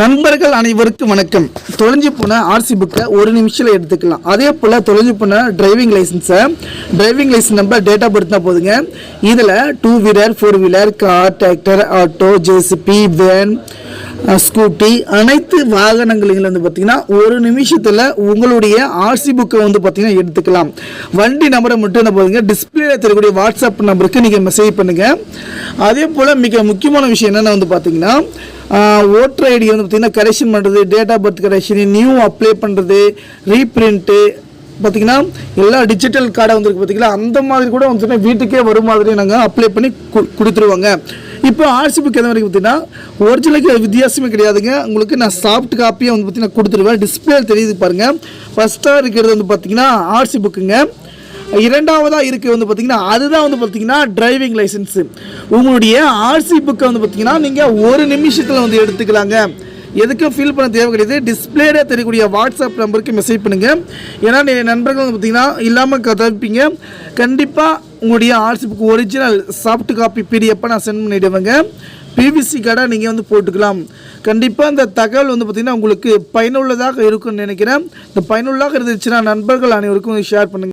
நண்பர்கள் அனைவருக்கும் வணக்கம். தொலைஞ்சு போன ஆர்சி புக்கை ஒரு நிமிஷத்தில் எடுத்துக்கலாம். அதே போல் தொலைஞ்சு போன driving லைசன்ஸை driving licence number date of birth தான் போதுங்க. இதில் two wheeler four wheeler car tractor auto JCB van Scooty அனைத்து வாகனங்களில் வந்து பார்த்தீங்கன்னா ஒரு நிமிஷத்தில் உங்களுடைய ஆர்சி புக்கை வந்து பார்த்தீங்கன்னா எடுத்துக்கலாம். வண்டி நம்பரை மட்டும் என்ன போதுங்க டிஸ்பிளேல தெரியக்கூடிய வாட்ஸ்அப் நம்பருக்கு நீங்கள் மெசேஜ் பண்ணுங்கள் அதே போல் மிக முக்கியமான விஷயம் என்னென்ன வந்து பார்த்தீங்கன்னா ஓட்டர் ஐடி வந்து பார்த்தீங்கன்னா கரெக்ஷன் பண்ணுறது date of birth correction new apply பண்ணுறது ரீப்ரிண்ட்டு பார்த்தீங்கன்னா எல்லா டிஜிட்டல் கார்டை வந்துருக்கு பார்த்தீங்களா அந்த மாதிரி கூட வந்து வீட்டுக்கே வரும் மாதிரி நாங்கள் அப்ளை பண்ணி கு- கொடுத்துருவாங்க. இப்போ ஆர்சி புக் எந்த வரைக்கும் பார்த்தீங்கன்னா ஒரிஜினலுக்கு வித்தியாசமே கிடையாதுங்க. உங்களுக்கு நான் சாஃப்ட் காப்பியை வந்து பார்த்தீங்கன்னா கொடுத்துருவேன். டிஸ்பிளே தெரியுது பாருங்கள் ஃபஸ்ட்டாக இருக்கிறது வந்து பார்த்தீங்கன்னா ஆர்சி புக்குங்க இரண்டாவதாக இருக்குது வந்து பார்த்தீங்கன்னா அதுதான் வந்து பார்த்தீங்கன்னா டிரைவிங் லைசன்ஸு உங்களுடைய ஆர்சி புக்கை வந்து பார்த்தீங்கன்னா நீங்கள் ஒரு நிமிஷத்தில் வந்து எடுத்துக்கலாங்க. எதுக்கும் ஃபீல் பண்ண தேவை கிடையாது. டிஸ்பிளேட தெரியக்கூடிய வாட்ஸ்அப் நம்பருக்கு மெசேஜ் பண்ணுங்கள் ஏன்னா நீ நண்பர்கள் வந்து பார்த்தீங்கன்னா இல்லாமல் கதப்பிங்க கண்டிப்பாக உங்களுடைய RC book original soft copy பிடிஎஃப்பை நான் சென்ட் பண்ணிவிடுவேங்க பிவிசி கடை நீங்கள் வந்து போட்டுக்கலாம். கண்டிப்பாக இந்த தகவல் வந்து பார்த்திங்கன்னா உங்களுக்கு பயனுள்ளதாக இருக்கும்னு நினைக்கிறேன். இந்த பயனுள்ளதாக இருந்துச்சுன்னா நண்பர்கள் அனைவருக்கும் ஷேர் பண்ணுங்கள்